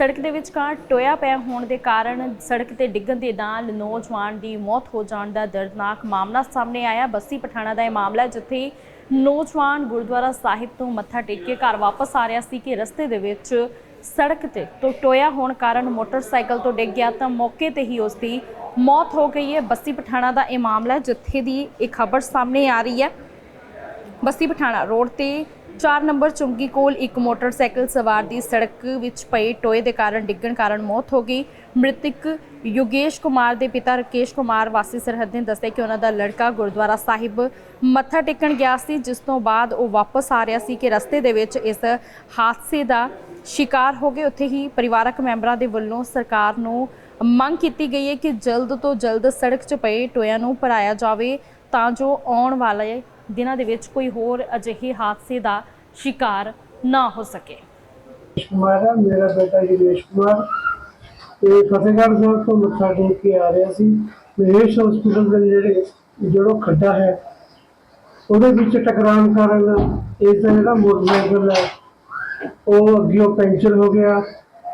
ਸੜਕ ਦੇ ਵਿਚਕਾਰ ਟੋਇਆ ਪਿਆ ਹੋਣ ਦੇ ਕਾਰਨ ਸੜਕ ਤੇ ਡਿੱਗਣ ਦੇ ਨਾਲ ਨੌਜਵਾਨ ਦੀ ਮੌਤ ਹੋ ਜਾਣ ਦਾ ਦਰਦਨਾਕ ਮਾਮਲਾ ਸਾਹਮਣੇ ਆਇਆ। ਬੱਸੀ ਪਠਾਣਾ ਦਾ ਇਹ ਮਾਮਲਾ ਜਿੱਥੇ ਨੌਜਵਾਨ ਗੁਰਦੁਆਰਾ ਸਾਹਿਬ ਤੋਂ ਮੱਥਾ ਟੇਕ ਕੇ ਘਰ ਵਾਪਸ ਆ ਰਿਹਾ ਸੀ ਕਿ ਰਸਤੇ ਦੇ ਵਿੱਚ ਸੜਕ ਤੇ ਤੋਂ ਟੋਇਆ ਹੋਣ ਕਾਰਨ ਮੋਟਰਸਾਈਕਲ ਤੋਂ ਡਿੱਗ ਗਿਆ ਤਾਂ ਮੌਕੇ ਤੇ ਹੀ ਉਸ ਦੀ ਮੌਤ ਹੋ ਗਈ ਹੈ। ਬੱਸੀ ਪਠਾਣਾ ਦਾ ਇਹ ਮਾਮਲਾ ਜਿੱਥੇ ਦੀ ਇਹ ਖਬਰ ਸਾਹਮਣੇ ਆ ਰਹੀ ਹੈ। ਬੱਸੀ ਪਠਾਣਾ ਰੋਡ ਤੇ 4 ਨੰਬਰ ਚੁੰਗੀ ਕੋਲ ਇੱਕ ਮੋਟਰਸਾਈਕਲ ਸਵਾਰ ਦੀ ਸੜਕ ਵਿੱਚ ਪਏ ਟੋਏ ਦੇ ਕਾਰਨ ਡਿੱਗਣ ਕਾਰਨ ਮੌਤ ਹੋ ਗਈ। ਮ੍ਰਿਤਕ ਯੋਗੇਸ਼ ਕੁਮਾਰ ਦੇ ਪਿਤਾ ਰਕੇਸ਼ ਕੁਮਾਰ ਵਾਸੀ ਸਰਹੱਦ ਨੇ ਦੱਸਿਆ ਕਿ ਉਹਨਾਂ ਦਾ ਲੜਕਾ ਗੁਰਦੁਆਰਾ ਸਾਹਿਬ ਮੱਥਾ ਟੇਕਣ ਗਿਆ ਸੀ, ਜਿਸ ਤੋਂ ਬਾਅਦ ਉਹ ਵਾਪਸ ਆ ਰਿਹਾ ਸੀ ਕਿ ਰਸਤੇ ਦੇ ਵਿੱਚ ਇਸ ਹਾਦਸੇ ਦਾ ਸ਼ਿਕਾਰ ਹੋ ਗਏ। ਉੱਥੇ ਹੀ ਪਰਿਵਾਰਕ ਮੈਂਬਰਾਂ ਦੇ ਵੱਲੋਂ ਸਰਕਾਰ ਨੂੰ ਮੰਗ ਕੀਤੀ ਗਈ ਹੈ ਕਿ ਜਲਦ ਤੋਂ ਜਲਦ ਸੜਕ 'ਚ ਪਏ ਟੋਇਆਂ ਨੂੰ ਭਰਾਇਆ ਜਾਵੇ ਤਾਂ ਜੋ ਆਉਣ ਵਾਲੇ ਦਿਨਾਂ ਦੇ ਵਿੱਚ ਕੋਈ ਹੋਰ ਅਜਿਹੇ ਹਾਦਸੇ ਦਾ ਸ਼ਿਕਾਰ ਨਾ ਹੋ ਸਕੇ। ਕੁਮਾਰ ਮੇਰਾ ਬੇਟਾ ਯੋਗੇਸ਼ ਕੁਮਾਰ ਤੇ ਫਤਿਹਗੜ੍ਹ ਸਾਹਿਬ ਤੋਂ ਮੱਥਾ ਟੇਕ ਕੇ ਆ ਰਿਹਾ ਸੀ। ਮਹੇਸ਼ ਹਸਪੀਟਲ ਦੇ ਜਿਹੜੇ ਜਿਹੜੋ ਖੱਡਾ ਹੈ, ਉਹਦੇ ਵਿੱਚ ਟਕਰਾਉਣ ਕਾਰਨ ਇਸ ਦਾ ਜਿਹੜਾ ਮੋਟਰਸਾਈਕਲ ਹੈ, ਉਹ ਅੱਗੇ ਪੈਂਚਰ ਹੋ ਗਿਆ।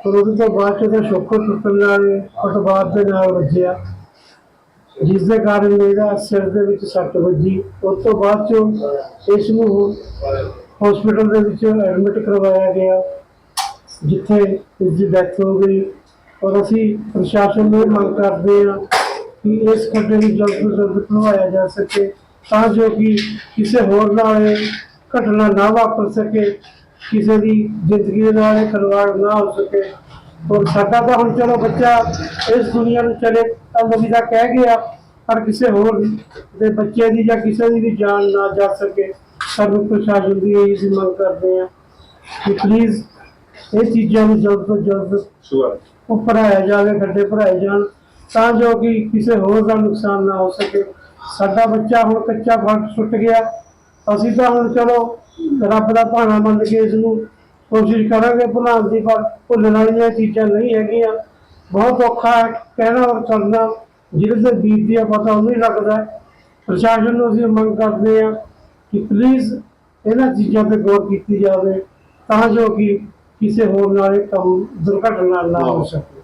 ਔਰ ਉਹਦੇ ਤੋਂ ਬਾਅਦ ਚ ਉਹਦਾ ਸ਼ੋਕਰ ਟੁੱਟਣ ਨਾਲ ਫੁੱਟਬਾਥ ਦੇ ਨਾਲ ਵੱਜਿਆ ਜਿਸ ਦੇ ਕਾਰਨ ਇਹਦਾ ਸਿਰ ਦੇ ਵਿੱਚ ਸੱਟ ਵੱਜੀ। ਉਸ ਤੋਂ ਬਾਅਦ 'ਚੋਂ ਇਸ ਨੂੰ ਹਸਪੀਟਲ ਦੇ ਵਿੱਚ ਐਡਮਿਟ ਕਰਵਾਇਆ ਗਿਆ, ਜਿੱਥੇ ਇਸ ਦੀ ਡੈਥ ਹੋ ਗਈ। ਔਰ ਅਸੀਂ ਪ੍ਰਸ਼ਾਸਨ ਨੂੰ ਇਹ ਮੰਗ ਕਰਦੇ ਹਾਂ ਕਿ ਇਸ ਖੱਡੇ ਨੂੰ ਜਲਦ ਤੋਂ ਜਲਦ ਖੁਲਵਾਇਆ ਜਾ ਸਕੇ, ਤਾਂ ਜੋ ਕਿ ਕਿਸੇ ਹੋਰ ਨਾਲ ਇਹ ਘਟਨਾ ਨਾ ਵਾਪਰ ਸਕੇ, ਕਿਸੇ ਦੀ ਜ਼ਿੰਦਗੀ ਨਾਲ ਇਹ ਖਿਲਵਾੜ ਨਾ ਹੋ ਸਕੇ। ਔਰ ਸਾਡਾ ਤਾਂ ਹੁਣ ਚਲੋ ਬੱਚਾ ਇਸ ਦੁਨੀਆ ਨੂੰ ਚਲੇ ਅਲਵਿਦਾ ਕਹਿ ਗਿਆ ਪਰ ਕਿਸੇ ਹੋਰ ਦੇ ਬੱਚੇ ਦੀ ਜਾਂ ਕਿਸੇ ਦੀ ਵੀ ਜਾਨ ਨਾ ਜਾ ਸਕੇ ਸਾਨੂੰ ਪ੍ਰਸ਼ਾਸਨ ਦੀ ਇਹ ਹੀ ਮੰਗ ਕਰਦੇ ਹਾਂ ਕਿ ਪਲੀਜ਼ ਇਹ ਚੀਜ਼ਾਂ ਨੂੰ ਜਲਦ ਤੋਂ ਜਲਦ ਉਹ ਭਰਾਇਆ ਜਾਵੇ ਖੱਡੇ ਭਰਾਏ ਜਾਣ ਤਾਂ ਜੋ ਕਿ ਕਿਸੇ ਹੋਰ ਦਾ ਨੁਕਸਾਨ ਨਾ ਹੋ ਸਕੇ। ਸਾਡਾ ਬੱਚਾ ਹੁਣ ਕੱਚਾ ਫਲ ਸੁੱਟ ਗਿਆ ਅਸੀਂ ਤਾਂ ਹੁਣ ਚਲੋ ਰੱਬ ਦਾ ਭਾਣਾ ਮੰਨ ਕੇ ਇਸ ਨੂੰ ਕੋਸ਼ਿਸ਼ ਕਰਾਂਗੇ ਭੁਲਾਉਣ ਦੀ ਪਰ ਭੁੱਲਣ ਵਾਲੀਆਂ ਚੀਜ਼ਾਂ ਨਹੀਂ ਹੈਗੀਆਂ। ਬਹੁਤ ਔਖਾ ਹੈ ਕਹਿਣਾ ਔਰ ਕਰਨਾ ਜਿਹਦੇ ਤੇ ਬੀਤਦੀ ਆ ਪਤਾ ਉਹਨੂੰ ਹੀ ਲੱਗਦਾ। ਪ੍ਰਸ਼ਾਸਨ ਨੂੰ ਅਸੀਂ ਮੰਗ ਕਰਦੇ ਹਾਂ ਕਿ ਪਲੀਜ਼ ਇਹਨਾਂ ਚੀਜ਼ਾਂ ਤੇ ਗੌਰ ਕੀਤੀ ਜਾਵੇ ਤਾਂ ਜੋ ਕਿ ਕਿਸੇ ਹੋਰ ਨਾਲ ਇਹ ਕੰਮ ਦੁਰਘਟਨਾ ਨਾ ਹੋ ਸਕੇ।